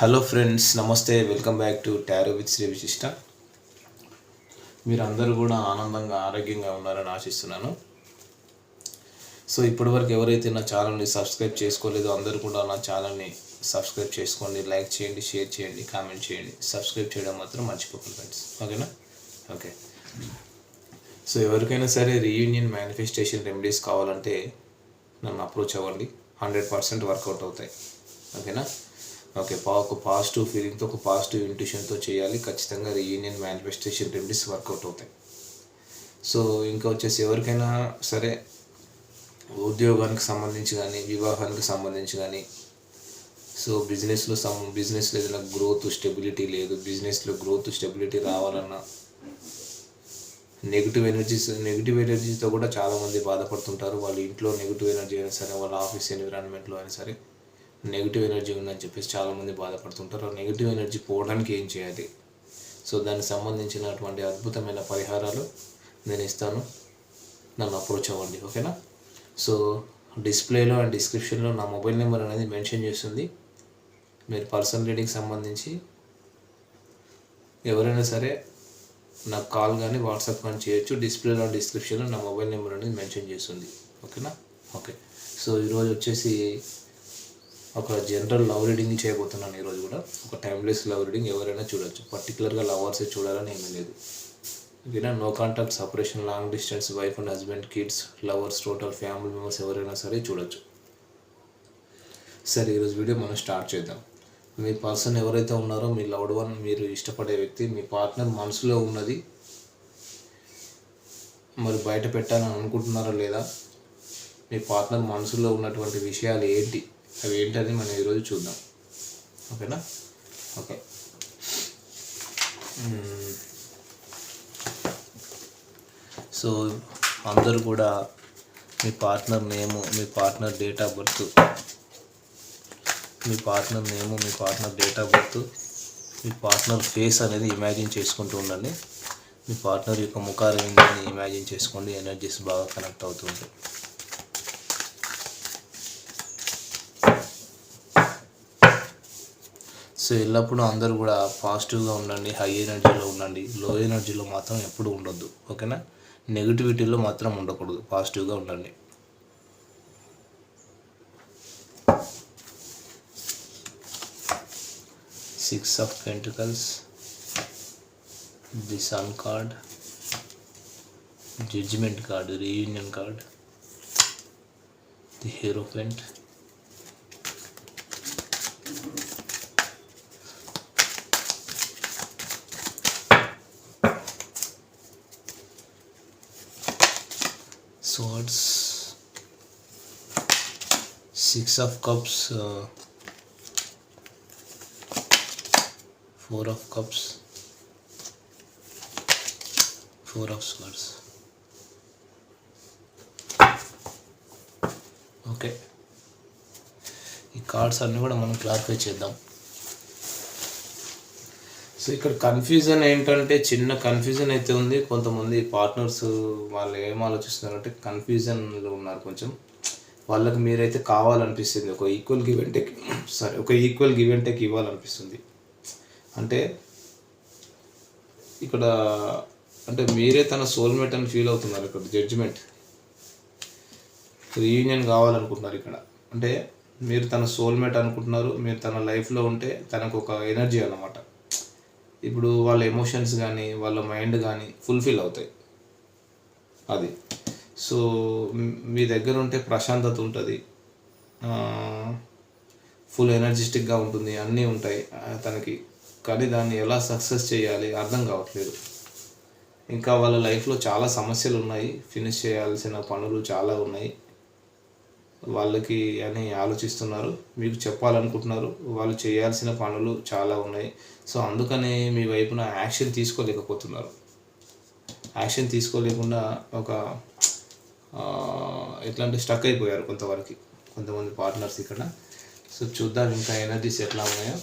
Hello friends నమస్తే welcome back to tarot with Sri Vishishta మీరు అందరూ కూడా ఆనందంగా ఆరోగ్యంగా ఉన్నారని ఆశిస్తున్నాను. సో ఇప్పటివరకు ఎవరైతే నా ఛానల్ని సబ్స్క్రైబ్ చేసుకోలేదో అందరూ కూడా నా ఛానల్ని సబ్స్క్రైబ్ చేసుకోండి లైక్ చేయండి షేర్ చేయండి కామెంట్ చేయండి. సబ్స్క్రైబ్ చేయడం మాత్రం మర్చిపోకండి ఫ్రెండ్స్ ఓకేనా ఓకే సో ఎవరికైనా సరే రీయూనియన్ మేనిఫెస్టేషన్ రెమెడీస్ కావాలంటే నన్ను అప్రోచ్ అవ్వండి. హండ్రెడ్ పర్సెంట్ వర్కౌట్ అవుతాయి. ఓకేనా ఓకే పా ఒక పాజిటివ్ ఫీలింగ్తో ఒక పాజిటివ్ ఇంట్యూషన్తో చేయాలి. ఖచ్చితంగా reunion manifestation remedies work out అవుతాయి. సో ఇంకా వచ్చేసి ఎవరికైనా సరే ఉద్యోగానికి సంబంధించి కానీ వివాహానికి సంబంధించి కానీ సో బిజినెస్లో సం బిజినెస్లో ఏదైనా గ్రోత్ స్టెబిలిటీ లేదు బిజినెస్లో గ్రోత్ స్టెబిలిటీ రావాలన్నా నెగిటివ్ ఎనర్జీస్ నెగిటివ్ ఎనర్జీతో కూడా చాలామంది బాధపడుతుంటారు. వాళ్ళ ఇంట్లో నెగిటివ్ ఎనర్జీ అయినా సరే వాళ్ళ ఆఫీస్ ఎన్విరాన్మెంట్లో అయినా సరే నెగిటివ్ ఎనర్జీ ఉందని చెప్పేసి చాలామంది బాధపడుతుంటారు. ఆ నెగిటివ్ ఎనర్జీ పోవడానికి ఏం చేయాలి? సో దానికి సంబంధించినటువంటి అద్భుతమైన పరిహారాలు నేను ఇస్తాను. నన్ను అప్రోచ్ అవ్వండి ఓకేనా? సో డిస్ప్లేలో అండ్ డిస్క్రిప్షన్లో నా మొబైల్ నెంబర్ అనేది మెన్షన్ చేస్తుంది. మీరు పర్సనల్ రీడింగ్కి సంబంధించి ఎవరైనా సరే నాకు కాల్ కానీ వాట్సాప్ కానీ చేయొచ్చు. డిస్ప్లేలో డిస్క్రిప్షన్లో నా మొబైల్ నెంబర్ అనేది మెన్షన్ చేస్తుంది ఓకేనా? ఓకే. సో ఈరోజు వచ్చేసి ఒక జనరల్ లవ్ రీడింగ్ చేయబోతున్నాను ఈరోజు కూడా. ఒక టైమ్లెస్ లవ్ రీడింగ్ ఎవరైనా చూడొచ్చు. పర్టికులర్గా లవర్సే చూడాలని ఏమీ లేదు. ఓకేనా no contact separation long distance wife and husband kids lovers total family members ఎవరైనా సరే చూడొచ్చు. సరే ఈరోజు వీడియో మనం స్టార్ట్ చేద్దాం. మీ పర్సన్ ఎవరైతే ఉన్నారో మీ లవ్డ్ వన్ మీరు ఇష్టపడే వ్యక్తి మీ పార్ట్నర్ మనసులో ఉన్నది మరి బయట పెట్టాలని అనుకుంటున్నారా లేదా? మీ పార్ట్నర్ మనసులో ఉన్నటువంటి విషయాలు ఏంటి? అవి ఏంటని మనం ఈరోజు చూద్దాం. ఓకేనా? ఓకే. సో అందరూ కూడా మీ పార్ట్నర్ నేము మీ పార్ట్నర్ డేట్ ఆఫ్ బర్త్ మీ పార్ట్నర్ నేము మీ పార్ట్నర్ డేట్ ఆఫ్ బర్త్ మీ పార్ట్నర్ ఫేస్ అనేది ఇమాజిన్ చేసుకుంటూ ఉండండి. మీ పార్ట్నర్ యొక్క ముఖారవిందాన్ని ఇమాజిన్ చేసుకోండి. ఎనర్జీస్ బాగా కనెక్ట్ అవుతుంది సో ఎల్లప్పుడూ అందరూ కూడా పాజిటివ్గా ఉండండి హై ఎనర్జీలో ఉండండి. లో ఎనర్జీలో మాత్రం ఎప్పుడు ఉండొద్దు. ఓకేనా? నెగిటివిటీలో మాత్రం ఉండకూడదు. పాజిటివ్గా ఉండండి. Six of pentacles the sun card judgement card reunion card the hierophant swords six of cups uh, four of cups four of swords okay ఈ కార్డ్స్ అన్నీ కూడా మనం క్లారిఫై చేద్దాం సో ఇక్కడ కన్ఫ్యూజన్ ఏంటంటే చిన్న కన్ఫ్యూజన్ అయితే ఉంది. కొంతమంది పార్ట్నర్స్ వాళ్ళు ఏం ఆలోచిస్తున్నారంటే కన్ఫ్యూజన్లో ఉన్నారు కొంచెం. వాళ్ళకి మీరైతే కావాలనిపిస్తుంది. ఒక equal give and take sorry ఒక ఈక్వల్ గివ్ అండ్ టేక్ ఇవ్వాలనిపిస్తుంది. అంటే ఇక్కడ అంటే మీరే తన సోల్మేట్ అని ఫీల్ అవుతున్నారు ఇక్కడ జడ్జిమెంట్ రీయూనియన్ కావాలనుకుంటున్నారు ఇక్కడ. అంటే మీరు తన సోల్మేట్ అనుకుంటున్నారు మీరు తన లైఫ్లో ఉంటే తనకు ఒక ఎనర్జీ అన్నమాట. ఇప్పుడు వాళ్ళ ఎమోషన్స్ కానీ వాళ్ళ మైండ్ కానీ ఫుల్ఫిల్ అవుతాయి. అది. సో మీ దగ్గర ఉంటే ప్రశాంతత ఉంటుంది. ఫుల్ ఎనర్జెటిక్గా ఉంటుంది. అన్నీ ఉంటాయి తనకి. కానీ దాన్ని ఎలా సక్సెస్ చేయాలి అర్థం కావట్లేదు. ఇంకా వాళ్ళ లైఫ్లో చాలా సమస్యలు ఉన్నాయి. ఫినిష్ చేయాల్సిన పనులు చాలా ఉన్నాయి. వాళ్ళకి అని ఆలోచిస్తున్నారు మీకు చెప్పాలనుకుంటున్నారు వాళ్ళు చేయాల్సిన పనులు చాలా ఉన్నాయి. సో అందుకని మీ వైపున యాక్షన్ తీసుకోలేకపోతున్నారు. యాక్షన్ తీసుకోలేకుండా ఒక ఎట్లా అంటే స్టక్ అయిపోయారు కొంతవరకు కొంతమంది పార్ట్నర్స్ ఇక్కడ. సో చూద్దాం ఇంకా ఎనర్జీస్ ఎట్లా ఉన్నాయో.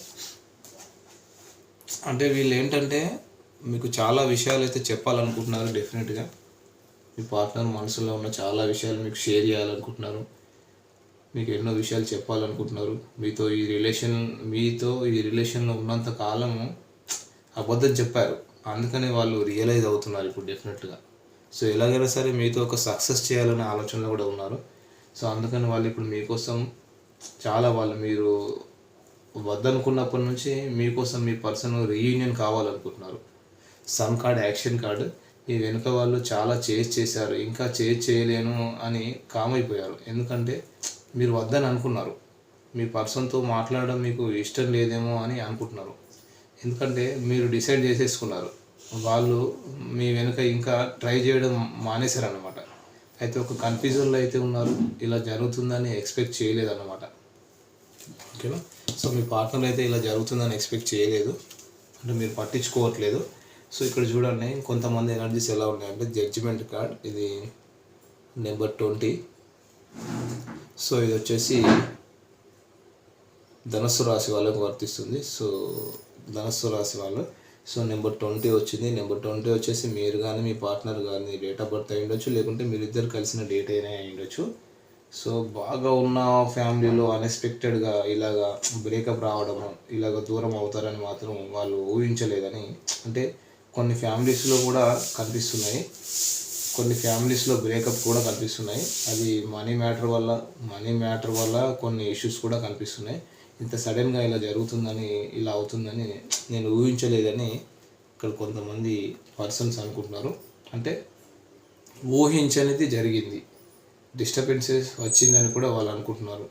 అంటే వీళ్ళు ఏంటంటే మీకు చాలా విషయాలు అయితే చెప్పాలనుకుంటున్నారు డెఫినెట్గా మీ పార్ట్నర్ మనసులో ఉన్న చాలా విషయాలు మీకు షేర్ చేయాలనుకుంటున్నారు. మీకు ఎన్నో విషయాలు చెప్పాలనుకుంటున్నారు. మీతో ఈ రిలేషన్ మీతో ఈ రిలేషన్లో ఉన్నంత కాలము అబద్ధం చెప్పారు. అందుకని వాళ్ళు రియలైజ్ అవుతున్నారు ఇప్పుడు డెఫినెట్గా సో ఎలాగైనా సరే మీతో ఒక సక్సెస్ చేయాలనే ఆలోచనలో కూడా ఉన్నారు. సో అందుకని వాళ్ళు ఇప్పుడు మీకోసం చాలా వాళ్ళు మీరు వద్దనుకున్నప్పటి నుంచి మీకోసం మీ పర్సన్ రీయూనియన్ కావాలనుకుంటున్నారు. సన్ కార్డ్ యాక్షన్ కార్డ్ ఈ వెనుక వాళ్ళు చాలా చేజ్ చేశారు. ఇంకా చేజ్ చేయలేను అని కామైపోయారు ఎందుకంటే మీరు వద్దని అనుకున్నారు. మీ పర్సన్తో మాట్లాడడం మీకు ఇష్టం లేదేమో అని అనుకుంటున్నారు. ఎందుకంటే మీరు డిసైడ్ చేసేసుకున్నారు. వాళ్ళు మీ వెనుక ఇంకా ట్రై చేయడం మానేశారు అయితే ఒక కన్ఫ్యూజన్లో అయితే ఉన్నారు. ఇలా జరుగుతుందని ఎక్స్పెక్ట్ చేయలేదన్నమాట. ఓకేనా? సో మీ పార్ట్నర్ అయితే ఇలా జరుగుతుందని ఎక్స్పెక్ట్ చేయలేదు. అంటే మీరు పట్టించుకోవట్లేదు. సో ఇక్కడ చూడండి కొంతమంది ఎనర్జీస్ ఎలా ఉన్నాయంటే జడ్జిమెంట్ కార్డ్ ఇది నెంబర్ ట్వంటీ. సో ఇది వచ్చేసి ధనస్సు రాశి వాళ్ళకు వర్తిస్తుంది. సో ధనస్సు రాశి వాళ్ళు సో నెంబర్ ట్వంటీ వచ్చింది. నెంబర్ ట్వంటీ వచ్చేసి మీరు కానీ మీ పార్ట్నర్ కానీ డేట్ ఆఫ్ బర్త్ అయి ఉండొచ్చు లేకుంటే మీరిద్దరు కలిసిన డేట్ అయినా అయి ఉండొచ్చు. సో బాగా ఉన్న ఫ్యామిలీలో అన్ఎక్స్పెక్టెడ్గా ఇలాగా బ్రేకప్ రావడము ఇలాగ దూరం అవుతారని మాత్రం వాళ్ళు ఊహించలేదని అంటే కొన్ని ఫ్యామిలీస్లో కూడా కనిపిస్తున్నాయి. కొన్ని ఫ్యామిలీస్లో బ్రేకప్ కూడా కనిపిస్తున్నాయి. అది మనీ మ్యాటర్ వల్ల మనీ మ్యాటర్ వల్ల కొన్ని ఇష్యూస్ కూడా కనిపిస్తున్నాయి. ఇంత సడన్గా ఇలా జరుగుతుందని ఇలా అవుతుందని నేను ఊహించలేదని ఇక్కడ కొంతమంది పర్సన్స్ అనుకుంటున్నారు. అంటే ఊహించనిది జరిగింది. డిస్టర్బెన్సెస్ వచ్చిందని కూడా వాళ్ళు అనుకుంటున్నారు.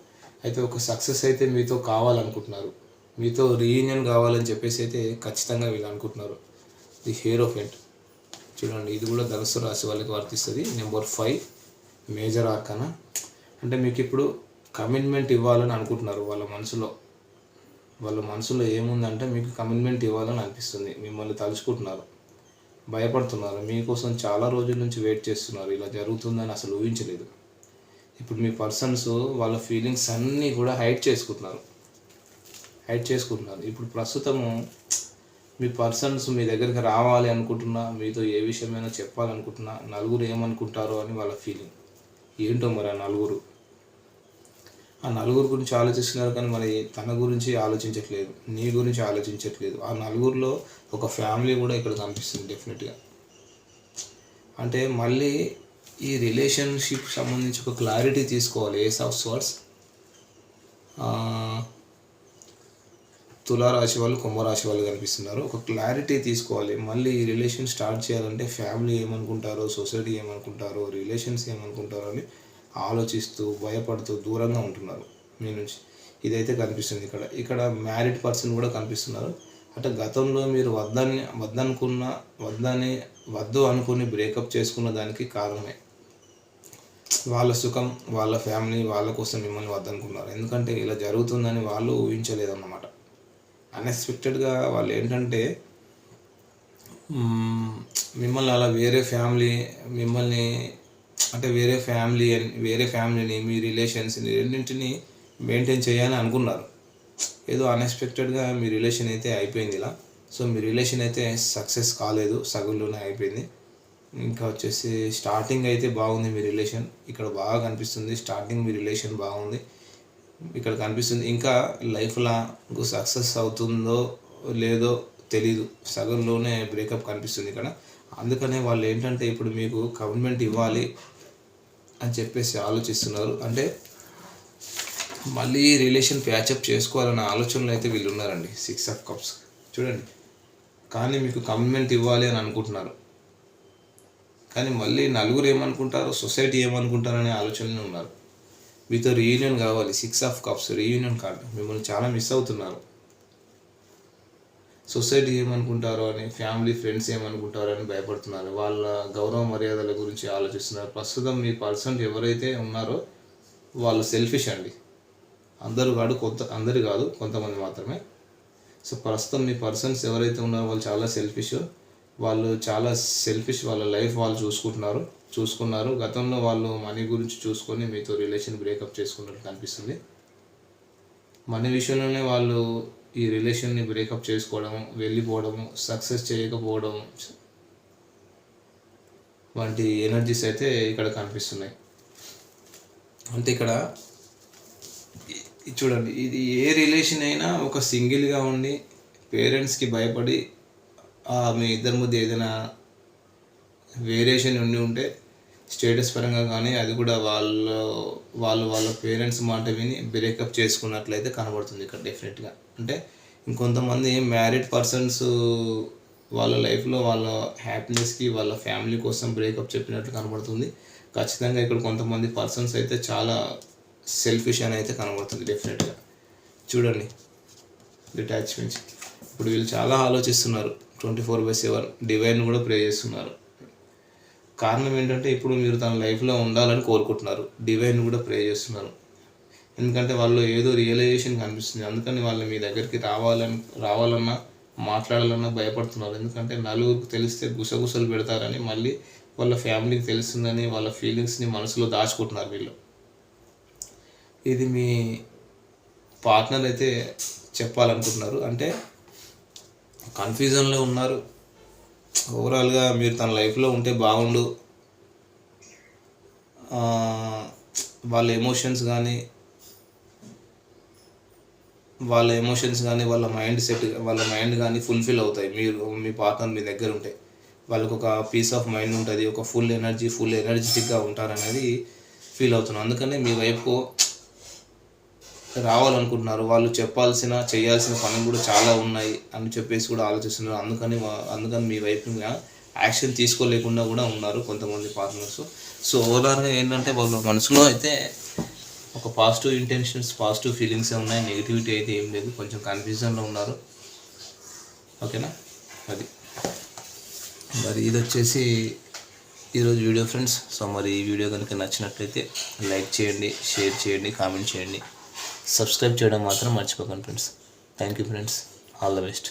అయితే ఒక సక్సెస్ అయితే మీతో కావాలనుకుంటున్నారు. మీతో రీయూనియన్ కావాలని చెప్పేసి అయితే ఖచ్చితంగా వీళ్ళు అనుకుంటున్నారు. ది హీరో ఆఫ్ చూడండి ఇది కూడా ధనుసు రాశి వాళ్ళకి వర్తిస్తుంది. Number five major arcana. అంటే మీకు ఇప్పుడు కమిట్మెంట్ ఇవ్వాలని అనుకుంటున్నారు వాళ్ళ మనసులో. వాళ్ళ మనసులో ఏముందంటే మీకు కమిట్మెంట్ ఇవ్వాలని అనిపిస్తుంది. మిమ్మల్ని తలుచుకుంటున్నారు. భయపడుతున్నారు. మీకోసం చాలా రోజుల నుంచి వెయిట్ చేస్తున్నారు. ఇలా జరుగుతుందని అసలు ఊహించలేదు. ఇప్పుడు మీ పర్సన్స్ వాళ్ళ ఫీలింగ్స్ అన్నీ కూడా హైడ్ చేసుకుంటున్నారు. హైడ్ చేసుకుంటున్నారు. ఇప్పుడు ప్రస్తుతము మీ పర్సన్స్ మీ దగ్గరికి రావాలి అనుకుంటున్నా మీతో ఏ విషయమైనా చెప్పాలనుకుంటున్నా నలుగురు ఏమనుకుంటారో అని వాళ్ళ ఫీలింగ్ ఏంటో మరి ఆ నలుగురు? ఆ నలుగురు గురించి ఆలోచిస్తున్నారు కానీ మరి తన గురించి ఆలోచించట్లేదు నీ గురించి ఆలోచించట్లేదు. ఆ నలుగురిలో ఒక ఫ్యామిలీ కూడా ఇక్కడ కనిపిస్తుంది డెఫినెట్గా అంటే మళ్ళీ ఈ రిలేషన్షిప్ సంబంధించి ఒక క్లారిటీ తీసుకోవాలి. ఏస్ ఆఫ్ సోర్స్ తులారాశి వాళ్ళు కుంభరాశి వాళ్ళు కనిపిస్తున్నారు. ఒక క్లారిటీ తీసుకోవాలి. మళ్ళీ ఈ రిలేషన్ స్టార్ట్ చేయాలంటే ఫ్యామిలీ ఏమనుకుంటారో సొసైటీ ఏమనుకుంటారో రిలేషన్స్ ఏమనుకుంటారో అని ఆలోచిస్తూ భయపడుతూ దూరంగా ఉంటున్నారు మీ నుంచి. ఇదైతే కనిపిస్తుంది ఇక్కడ. ఇక్కడ మ్యారీడ్ పర్సన్ కూడా కనిపిస్తున్నారు. అంటే గతంలో మీరు వద్దని వద్దనుకున్న వద్దని వద్దు అనుకుని బ్రేకప్ చేసుకున్న దానికి కారణమే. వాళ్ళ సుఖం వాళ్ళ ఫ్యామిలీ వాళ్ళ కోసం మిమ్మల్ని వద్దనుకున్నారు. ఎందుకంటే ఇలా జరుగుతుందని వాళ్ళు ఊహించలేదన్నమాట. అన్ఎక్స్పెక్టెడ్గా వాళ్ళు ఏంటంటే మిమ్మల్ని అలా వేరే ఫ్యామిలీ మిమ్మల్ని అంటే వేరే ఫ్యామిలీ అని- వేరే ఫ్యామిలీని మీ రిలేషన్స్ని రెండింటిని మెయింటైన్ చేయాలని అనుకున్నారు. ఏదో అన్ఎక్స్పెక్టెడ్గా మీ రిలేషన్ అయితే అయిపోయింది ఇలా. సో మీ రిలేషన్ అయితే సక్సెస్ కాలేదు సగుల్లోనే అయిపోయింది. ఇంకా వచ్చేసి స్టార్టింగ్ అయితే బాగుంది మీ రిలేషన్. ఇక్కడ బాగా కనిపిస్తుంది స్టార్టింగ్ మీ రిలేషన్ బాగుంది. ఇక్కడ కనిపిస్తుంది. ఇంకా లైఫ్ లాంగ్ సక్సెస్ అవుతుందో లేదో తెలీదు. సగంలోనే బ్రేకప్ కనిపిస్తుంది ఇక్కడ. అందుకనే వాళ్ళు ఏంటంటే ఇప్పుడు మీకు కమిట్మెంట్ ఇవ్వాలి అని చెప్పేసి ఆలోచిస్తున్నారు. అంటే మళ్ళీ రిలేషన్ ప్యాచప్ చేసుకోవాలన్న ఆలోచనలు అయితే వీళ్ళు ఉన్నారండి. సిక్స్ ఆఫ్ కప్స్ చూడండి. కానీ మీకు కమిట్మెంట్ ఇవ్వాలి అని అనుకుంటున్నారు. కానీ మళ్ళీ నలుగురు ఏమనుకుంటారు సొసైటీ ఏమనుకుంటారనే ఆలోచనలు ఉన్నారు. మీతో రీయూనియన్ కావాలి. Six of cups reunion card మిమ్మల్ని చాలా మిస్ అవుతున్నారు. సొసైటీ ఏమనుకుంటారో అని ఫ్యామిలీ ఫ్రెండ్స్ ఏమనుకుంటారో అని భయపడుతున్నారు. వాళ్ళ గౌరవ మర్యాదల గురించి ఆలోచిస్తున్నారు. ప్రస్తుతం మీ పర్సన్ ఎవరైతే ఉన్నారో వాళ్ళు సెల్ఫిష్ అండి. అందరూ కాదు కొంత అందరు కాదు కొంతమంది మాత్రమే. సో ప్రస్తుతం మీ పర్సన్స్ ఎవరైతే ఉన్నారో వాళ్ళు చాలా సెల్ఫిష్ వాళ్ళు చాలా సెల్ఫిష్ వాళ్ళ లైఫ్ వాళ్ళు చూసుకుంటున్నారు. చూసుకున్నారు. గతంలో వాళ్ళు మనీ గురించి చూసుకొని మీతో రిలేషన్ బ్రేకప్ చేసుకున్నట్టు కనిపిస్తుంది. మనీ విషయంలోనే వాళ్ళు ఈ రిలేషన్ని బ్రేకప్ చేసుకోవడం వెళ్ళిపోవడం సక్సెస్ చేయకపోవడం వంటి ఎనర్జీస్ అయితే ఇక్కడ కనిపిస్తున్నాయి. అంటే ఇక్కడ చూడండి ఇది ఏ రిలేషన్ అయినా ఒక సింగిల్గా ఉండి పేరెంట్స్కి భయపడి మీ ఇద్దరి మధ్య ఏదైనా వేరియేషన్ ఉండి ఉంటే స్టేటస్ పరంగా కానీ అది కూడా వాళ్ళ వాళ్ళు వాళ్ళ పేరెంట్స్ మాట విని బ్రేకప్ చేసుకున్నట్లయితే కనబడుతుంది ఇక్కడ డెఫినెట్గా అంటే ఇంకొంతమంది మ్యారీడ్ పర్సన్స్ వాళ్ళ లైఫ్లో వాళ్ళ హ్యాపీనెస్కి వాళ్ళ ఫ్యామిలీ కోసం బ్రేకప్ చెప్పినట్లు కనబడుతుంది. ఖచ్చితంగా ఇక్కడ కొంతమంది పర్సన్స్ అయితే చాలా సెల్ఫిష్ అని అయితే కనబడుతుంది డెఫినెట్గా చూడండి డిటాచ్మెంట్స్ ఇప్పుడు వీళ్ళు చాలా ఆలోచిస్తున్నారు. Twenty four by seven divine కూడా ప్రే చేస్తున్నారు. కారణం ఏంటంటే ఇప్పుడు మీరు తన లైఫ్లో ఉండాలని కోరుకుంటున్నారు. డివైన్ కూడా ప్రే చేస్తున్నారు. ఎందుకంటే వాళ్ళు ఏదో రియలైజేషన్ కనిపిస్తుంది. అందుకని వాళ్ళు మీ దగ్గరికి రావాలని రావాలన్నా మాట్లాడాలన్నా భయపడుతున్నారు. ఎందుకంటే నలుగురికి తెలిస్తే గుసగుసలు పెడతారని మళ్ళీ వాళ్ళ ఫ్యామిలీకి తెలుస్తుందని వాళ్ళ ఫీలింగ్స్ని మనసులో దాచుకుంటున్నారు వీళ్ళు. ఇది మీ పార్ట్నర్ అయితే చెప్పాలనుకుంటున్నారు. అంటే కన్ఫ్యూజన్లో ఉన్నారు. ఓవరాల్గా మీరు తన లైఫ్లో ఉంటే బాగుండు. వాళ్ళ ఎమోషన్స్ కానీ వాళ్ళ ఎమోషన్స్ కానీ వాళ్ళ మైండ్ సెట్ వాళ్ళ మైండ్ కానీ ఫుల్ఫిల్ అవుతాయి. మీరు మీ పార్ట్నర్ మీ దగ్గర ఉంటే. వాళ్ళకి ఒక పీస్ ఆఫ్ మైండ్ ఉంటుంది. ఒక ఫుల్ ఎనర్జీ ఫుల్ ఎనర్జెటిక్గా ఉంటారనేది ఫీల్ అవుతున్నాను అందుకనే మీ వైపు రావాలనుకుంటున్నారు. వాళ్ళు చెప్పాల్సిన చేయాల్సిన పనులు కూడా చాలా ఉన్నాయి అని చెప్పేసి కూడా ఆలోచిస్తున్నారు. అందుకని అందుకని మీ వైపు యాక్షన్ తీసుకోలేకుండా కూడా ఉన్నారు కొంతమంది పార్ట్నర్స్. సో ఓవరాల్గా ఏంటంటే వాళ్ళ మనసులో అయితే ఒక పాజిటివ్ ఇంటెన్షన్స్ పాజిటివ్ ఫీలింగ్స్ ఉన్నాయి. నెగిటివిటీ అయితే ఏం లేదు. కొంచెం కన్ఫ్యూజన్లో ఉన్నారు. ఓకేనా అది. మరి ఇది వచ్చేసి ఈరోజు వీడియో ఫ్రెండ్స్. సో మరి ఈ వీడియో కనుక నచ్చినట్లయితే లైక్ చేయండి షేర్ చేయండి కామెంట్ చేయండి. సబ్స్క్రైబ్ చేయడం మాత్రం మర్చిపోకండి friends. Thank you friends all the best